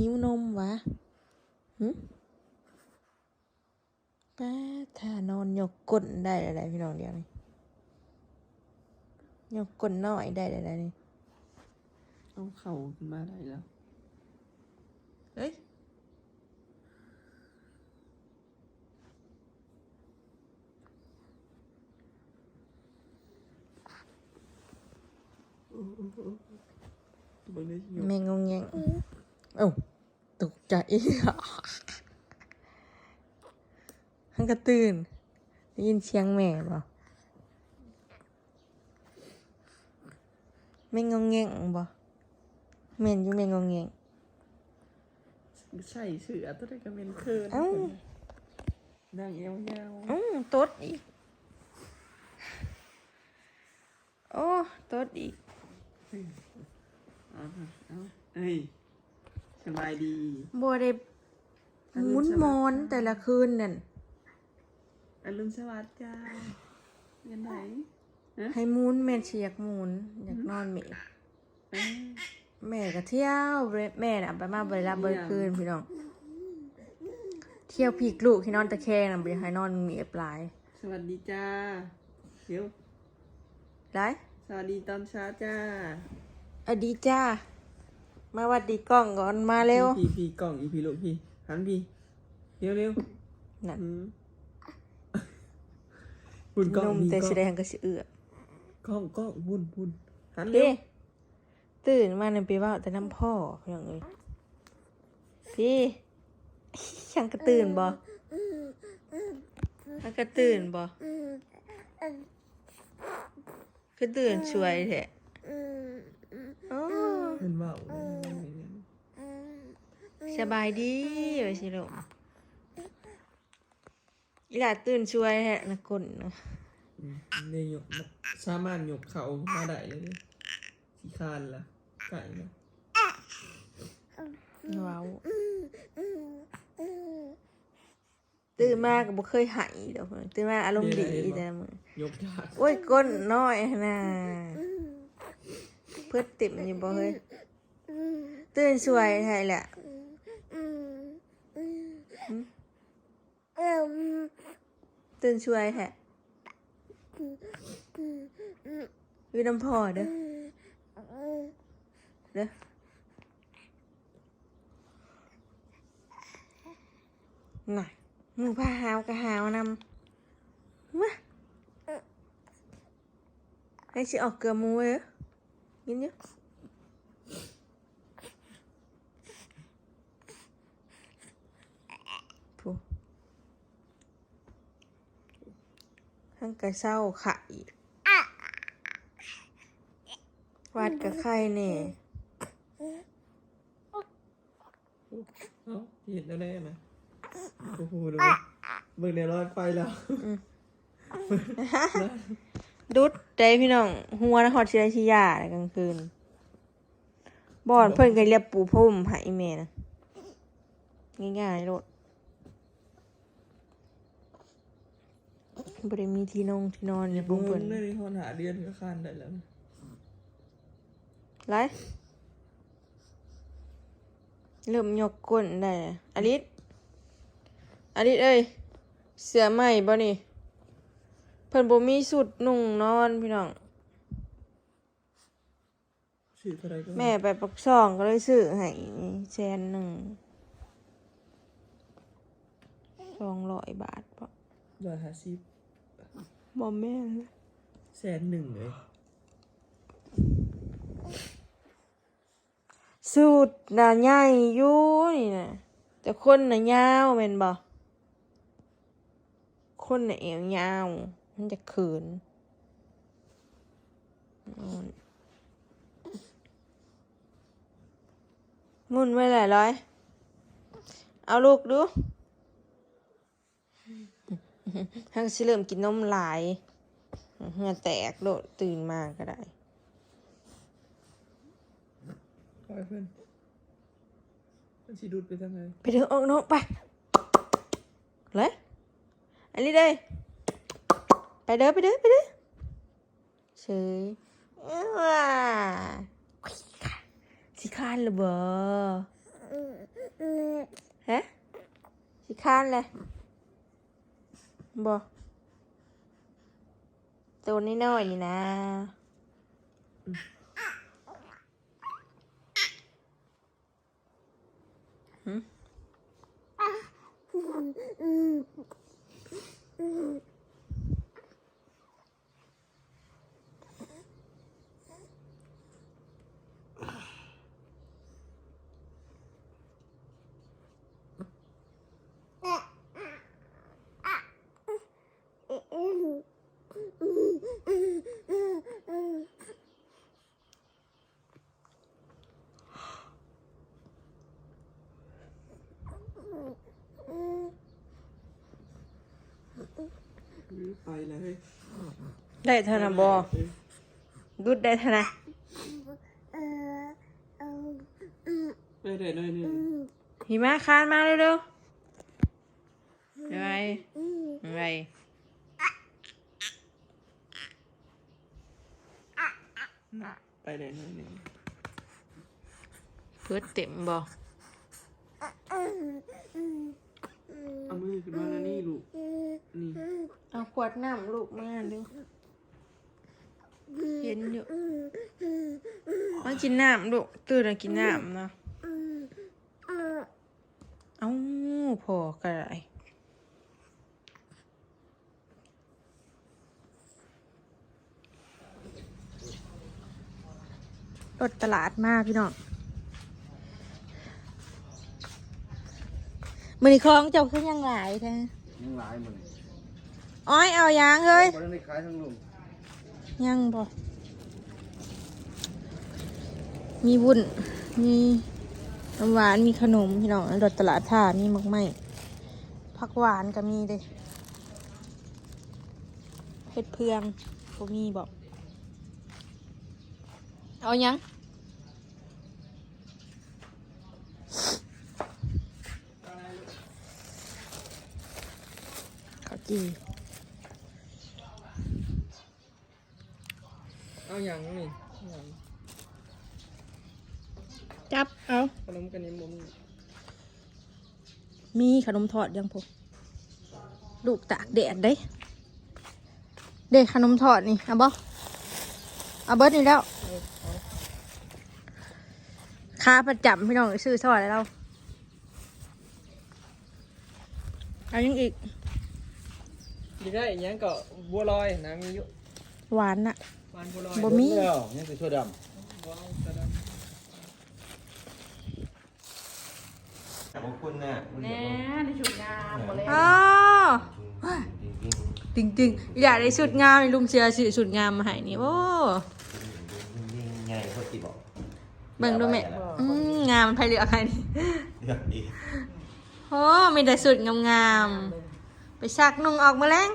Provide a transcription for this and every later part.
หิวนมวะหึป้าถ้านอนยกก้นได้อะไรพี่น้องเดียวนี่ยกก้นน้อยได้อะไรนี่เอาเข่าขึ้นมาได้แล้ว เฮ้ยเบิ่งได้สิย ตกใจหันกระตื่นได้ยินเสียงแม่บ่แม่งงแงงบ่แม่นอยู่แม่งงแงงใส่เสือตัวใดก็เป็นเคินเอ้านั่งยาวอืมตดอีก โอ้ตดอีกๆเอาเอาเอ้ย สบายดีบัวได้หมุนมอนแต่ละคืนนั่นอรุณสวัสดิ์จ้าเงินไหนฮะให้หมุนแม่นสิอยากหมุนอยากนอนแม่เอ้ยแม่ก็เที่ยวเว้ยแม่น่ะไปมาบริรับเบริคืนพี่น้อง เที่ยวพีกลูกที่นอนตะแคงน่ะบ่อยากให้นอนมีเอปลาย สวัสดีจ้าเดี๋ยวได้สวัสดีตอนเช้าจ้าอะดีจ้า มาวัดดีกล้องก่อนมาเร็ว พี่พี่กล่องอีพี่ลูกพี่หันพี่เร็วเร็วนั่น อืมบุญกล้องนมพี่แต่กล้แสองดงก็สิเอื้อกล้องกล้องบุญบุญหันเร็พี่วตื่นมาในปีว่าแต่น้ำพ่อพี่น้องเอ้ยพี่ยังกระตื่นบ่ยังกระตื่นบ่ก็ตื่นช่วยแท้โอ้เห็นว่าสบายดีว่าสิลูกอีหลาตื่นช่วยแท้นะกลนะเนี่ยยกมาสามารถยกเขามาได้เลยเนี่ยขี้คร้านละไก่ละว้าวตื่นมาก็บ่เคยหายดอกเพิ่นตื่นมาอารมณ์ดีแต่ละมื้อยกยากโอ้ยก้นน้อยน่ะ เพิ่นติ่มอยู่บ่เฮ้ยตื่นสวยไทยแหละตื่นสวยแท้อยู่น้ำพ่อเด้อเด้อน่ะหมูพาหาวกะหาวนำมาให้สิออกเกลือหมูเอ้ ยยินอยู่ผู้ทั้งกระเศร้าไข่วาดกับไข่เนี่ยเอ้าเห็นแล้วแน่นะโอ้โหดูเบิ่งในรอยไฟแล้ว ดุดใจพี่น้อง หัวนะหอดเชื้อชิยาในกลางคืนบอนเพิ่นก็เรียกปูพุ่มใหายแม่นะง่ายๆโลดบริมีที่นงที่นอนอยู่บุ้บุ้งงเพิ่เพิ่นนได้คนหาเดือนก็คานได้แล้วนะไรเริ่มยกก้นได้แล้วอลิสอลิสเอ้ย เสือใหม่บ่นี่ เพิ่นบ่มีสุดนุ่งนอนพี่น้องชื่อเท่าไหรก็แม่ไปปักช่องก็เลยซื้อให้แสนหนึ่งสองร้อยบาทปะร้อยห้าสิบบอแม่นแสนหนึ่งเลยสูตรน่ะใหญ่อยู่นี่นะแต่คนน่ะยาวแม่นบ่คนน่ะเอวยาว มันจะเขินนอนมุ่นไว้หลายร้อย เอาลูกดูทั้งสิเริ่มกินนมหลายเหงื่อแตกโดดตื่นมาก็ได้ปล่อยเพิ่นมันสิดูดไปทางไหนไปเถอะออกนอกไปเลยอันนี้เลย ไปเด้อไปเด้อไปเด้อเฉยว้าสิคานหรือบ่ฮะสิคานเลยบ่ตัวนี้น้อยนี่นะไปเลย ได้เท่านะบ่ดุดได้เท่านะไปได้หน่อยหนึงหิมะคานมาเร็วๆยังไงยังไงไปได้หน่อยหนึงเพื่อเต็มบ่เอามือขึ้นมาแล้วนี่ลูกนี่ เอาขวดน้ำลูกมาดู เห็นอยู่มากินน้ำลูกตื่นแล้วกินน้ำเนาะเอ้าพอกระไรรถตลาดมากพี่น้องมือนี้คล้องเจ้าขึ้นยังหลายแท้ยังหลายหมันอ้อยเอายางเฮ้ยบ่ได้ขายทั้งลุง ยังบ่ มีวุ้น มีน้ำหวาน มีขนมพี่น้องดตลาดท่ามีมักไหมผักหวานก็มีเด้เห็ดเพืองก็มีบอก เอายังข้าวจี เอาอย่างนี่เอาหยังจับ เอาขนมกันนี่บ่มีมีขนมทอดยังพอลูกตากแดดเด้ เด็กขนมทอดนี่เอาบ่เอาเบิร์ดนี่แล้วค้าประจำพี่น้องซื้อทอดแล้วเราเอายังอีกดีได้อีกอย่างก็บัวลอยนะมีอยู่หวานน่ะหวาน บัวลอยบ่มีแล้วยังสิชั่วดว้าวกระดำของคุณน่ะแน่ในชุดงามหมดเลยอ๋อจริงจริงๆอยากได้ชุดงามนี่ลุงเชียร์ซื้อชุดงามมาให้นี่โอ้ใหญ่พอสิบอกเบิ่งดูแม่อืมงามไผเหลือกให้นี่เลือกดีโอ้มีแต่สุดงามๆไปซักนุ่งออกมาแล้ง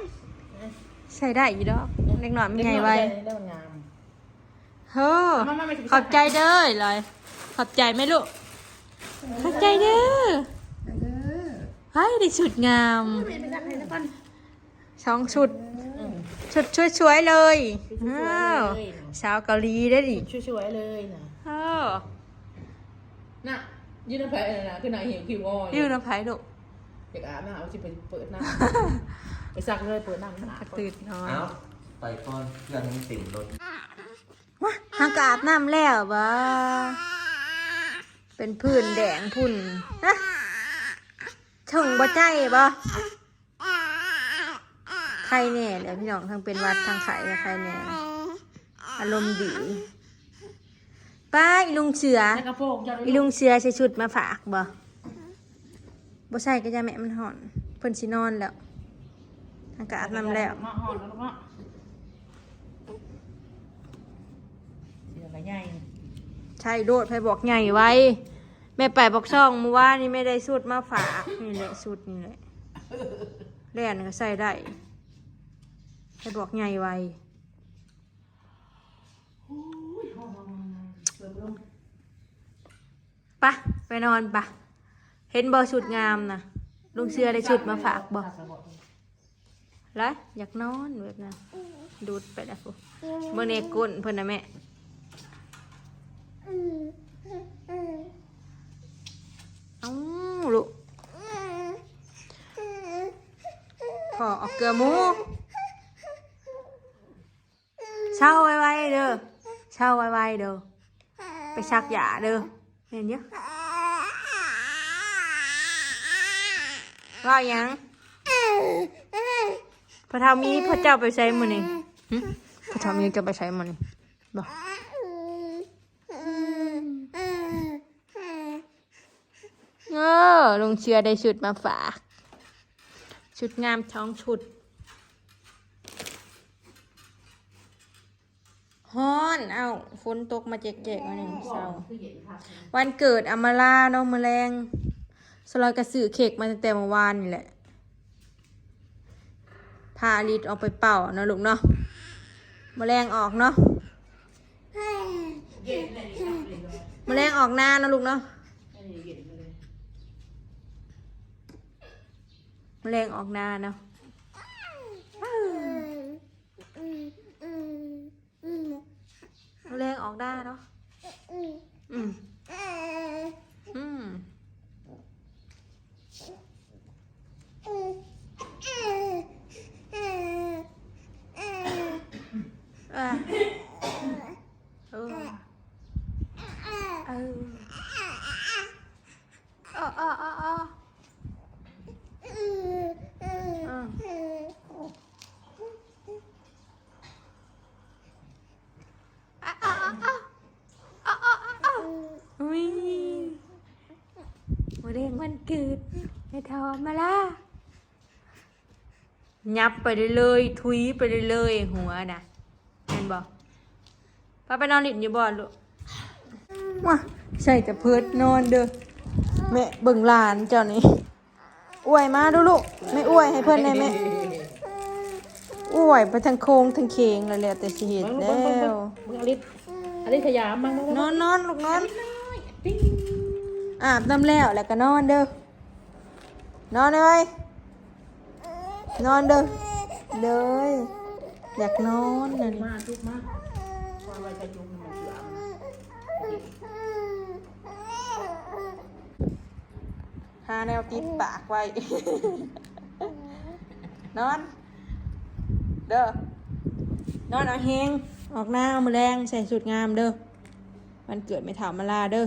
ใส่ได้อยู่ดอกเล็กหน่อยมันไงไว้ได้มันงาม เฮ้อมามามาขอบใจเด้อเลยขอบใจไหมลูก ขอบใจเด้อเฮ้ยได้ชุดงามเป็นไปได้ไหมนะก่อนสองชุด ชุดช่วยๆเลยอ้าวสาวเกาหลีได้ดิช่วยๆเลยนะเออน่ะยืนน้ำแผลนะคือนายหิวคิวอ้อยอยู่น้ำไผ่ลูกอยากอาบน้ำเอาสิไปเปิดน้ำไปซักเลยเปิดน้ำหาตื่นนอนเอาไปก่อนเครื่องมันติ่มรถ ว้าทางกอาบน้ำแล้วบ่เป็นผื่นแดงพุ่นฮะชงบ่ใจบ่ใครแน่แหล้วพี่น้องทั้งเป็นหวัดทั้งไข่และใครแน่อารมณ์ดีป้าอีลุงเสือแล้วกระโปรงจะอีลุงเสือใส่ชุดมาฝากบ่บ่ใส่ก็จะแม่มันห่อนเพิ่นสินอนแล้วทางกอาบน้ำแล้ว มาห่อนแล้วก็เดี๋ยวอะไร ใหญ่ใช่โดดไปบอกใหญ่ไว้ แม่ไปบอกช่องเมื่อวานนี่ไม่ได้สุดมาฝากนี่แหละสุดนี่แหละแล่นก็ใส่ได้ไปบอกใหญ่ไว้ปะไปนอนปะเห็นบอชุดงามนะลุงเสือได้ชุดมาฝากบอแล้วอยากนอนแบบนั้นดูดไปแล้วเมื่อเนกุนเพิ่นนะแม่ เอาลูกขอออกเกลือหมูเช่าไว้ๆเด้อเช่าไว้ๆเด้อไปชักหยาเด้อเห็นยังว่ายังพระธรรมีพระเจ้าไปใช้มือนี่พระธรรมีจะไปใช้มือนี่บอก ลุงเชื่อได้ชุดมาฝาก ชุดงามท้องชุดฮ้อนเอาฝนตกมาเจ๊กๆมาหนึ่งเศร้าวันเกิดอมาลาเนาะมือแรงสลอยกระสือเค้กมาตั้งแต่เมื่อวานนี่แหละ พาอลิดออกไปเป่านะลูกเนาะมแมลงออกเนาะเย็นเลยนี่ครับเย็นเลยมแมลงออกหน้านะลูกเนาะ อันนี้เย็นเลย ม แมลงออกหน้าเนาะแมลงออกหน้าเนาะอืมอืมอะเออเออเออเออเออเออเอออะอะอะอะอะอะอะอุ้ยมะเร็งวันเกิดให้ทอมาละ ยับไปเลยๆทุยไปเลยๆหัวน่ะเห็นบ่ป้าไปนอนหลินอยู่บ่ลูกมาใส่แต่เพิดนอนเด้อแม่เบิ่งหลานเจ้านี่อวยมาดูลูกไม่อวยให้เพื่อนได้ไหมอวยไปทางโค้งทางเคงแล้วแหละแต่สิเห็นแล้วมึงอลิศอลิศยามมั้งนอนนอนลูกนอนอาบน้ำแล้วแล้วก็นอนเด้อนอนเลย นอนเด้อเลยอยากนอนนั่นมาจุกมาความไว้ใจจุกมันเสื่อหาแนวติดปากไว้ นอน เด้อนอนเอาเฮงออกหน้ามือแรงใส่สุดงามเด้อมันเกิดไม่ถามมาลาเด้อ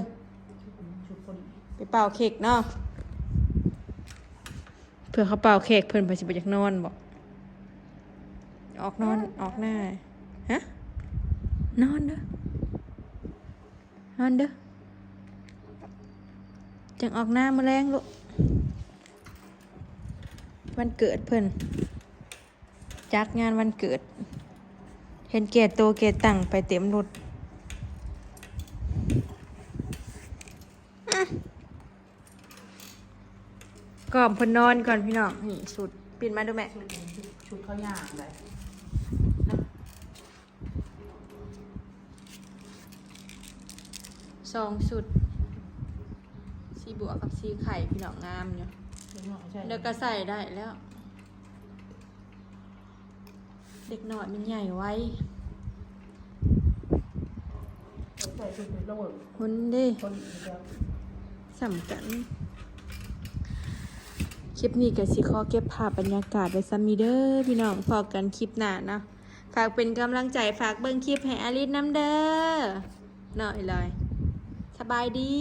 ไปเป่าเค้กเนาะ พื่อเขาเป่าเค้กเพิ่นไปสิไปจากนอนบอกออกนอนออกหน้าฮะนอนเด้อนอนเด้อจังออกหน้ามาแรงลูกวันเกิดเพิ่นจัดงานวันเกิด เห็นแก่โตวแก่ตังไปเต็มรถ ก่อนเพนนอนก่อนพี่น้องนี่สุดปิดมาดูแม่ ชุดชุดเขาย่างเลยสองสุด สีบัวกับสีไข่พี่น้องงามอยู่ใช่เดี๋ยวก็ใส่ได้แล้ว เด็กหน่อยมันใหญ่ไว้ใส่ชุดโลดหุ่นเดิคนเดียวสำคัญ คลิปนี้ก็สิขอเก็บภาพบรรยากาศไว้ซัมมีเดอร์พี่น้องพอกันคลิปหน้าเนาะฝากเป็นกำลังใจฝากเบิ่งคลิปให้อาริสน้ำเด้อหน่อยเลยสบายดี